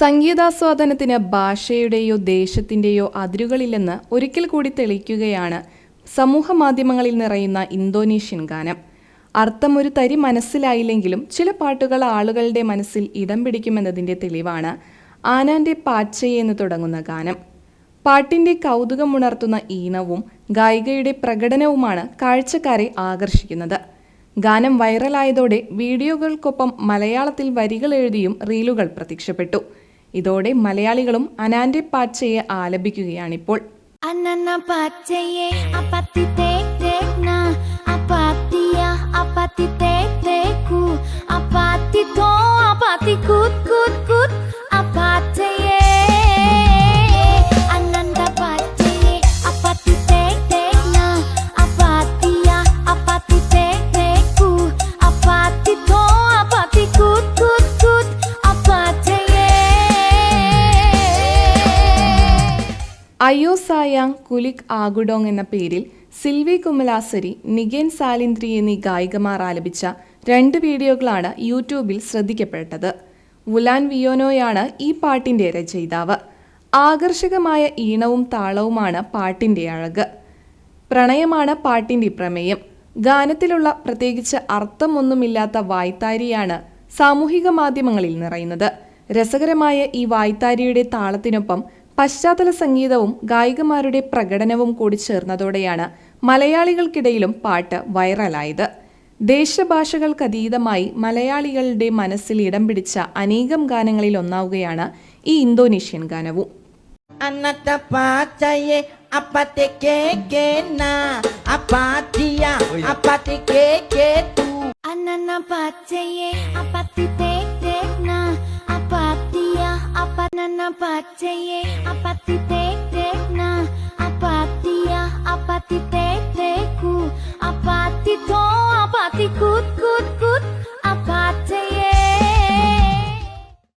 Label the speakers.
Speaker 1: സംഗീതാസ്വാദനത്തിന് ഭാഷയുടെയോ ദേശത്തിന്റെയോ അതിരുകളില്ലെന്ന് ഒരിക്കൽ കൂടി തെളിയിക്കുകയാണ് സമൂഹ മാധ്യമങ്ങളിൽ നിറയുന്ന ഇന്തോനേഷ്യൻ ഗാനം. അർത്ഥം ഒരു തരി മനസ്സിലായില്ലെങ്കിലും ചില പാട്ടുകൾ ആളുകളുടെ മനസ്സിൽ ഇടം പിടിക്കുമെന്നതിന്റെ തെളിവാണ് ആനാന്റെ പാച്ചയെ എന്ന് തുടങ്ങുന്ന ഗാനം. പാട്ടിന്റെ കൗതുകമുണർത്തുന്ന ഈണവും ഗായികയുടെ പ്രകടനവുമാണ് കാഴ്ചക്കാരെ ആകർഷിക്കുന്നത്. ഗാനം വൈറലായതോടെ വീഡിയോകൾക്കൊപ്പം മലയാളത്തിൽ വരികൾ എഴുതിയും റീലുകൾ പ്രത്യക്ഷപ്പെട്ടു. ഇതോടെ മലയാളികളും അനാന്റെ പാച്ചയെ
Speaker 2: ആലപിക്കുകയാണ് ആലപിക്കുകയാണിപ്പോൾ പാച്ചയെ അപ്പത്തി apateye
Speaker 1: അയോ സായാങ് കുലിക് ആഗുഡോങ് എന്ന പേരിൽ സിൽവി കുമലാസരി നിഗേൻ സാലിന്ദ്രി എന്നീ ഗായികമാർ ആലപിച്ച രണ്ട് വീഡിയോകളാണ് യൂട്യൂബിൽ ശ്രദ്ധിക്കപ്പെട്ടത്. വുലാൻ വിയോനോയാണ് ഈ പാട്ടിന്റെ രചയിതാവ്. ആകർഷകമായ ഈണവും താളവുമാണ് പാട്ടിന്റെ അഴക്. പ്രണയമാണ് പാട്ടിന്റെ പ്രമേയം. ഗാനത്തിലുള്ള പ്രത്യേകിച്ച് അർത്ഥമൊന്നുമില്ലാത്ത വായ്ത്താരിയാണ് സാമൂഹിക മാധ്യമങ്ങളിൽ നിറയുന്നത്. രസകരമായ ഈ വായ്ത്താരിയുടെ താളത്തിനൊപ്പം പശ്ചാത്തല സംഗീതവും ഗായികമാരുടെ പ്രകടനവും കൂടി ചേർന്നതോടെയാണ് മലയാളികൾക്കിടയിലും പാട്ട് വൈറലായത്. ദേശഭാഷകൾക്കതീതമായി മലയാളികളുടെ മനസ്സിൽ ഇടം പിടിച്ച അനേകം ഗാനങ്ങളിൽ ഒന്നാവുകയാണ് ഈ ഇന്തോനേഷ്യൻ ഗാനവും.
Speaker 3: അന്നത്തെ pacaye apate keke na apatia apate keke tu
Speaker 2: Anana apa cie apa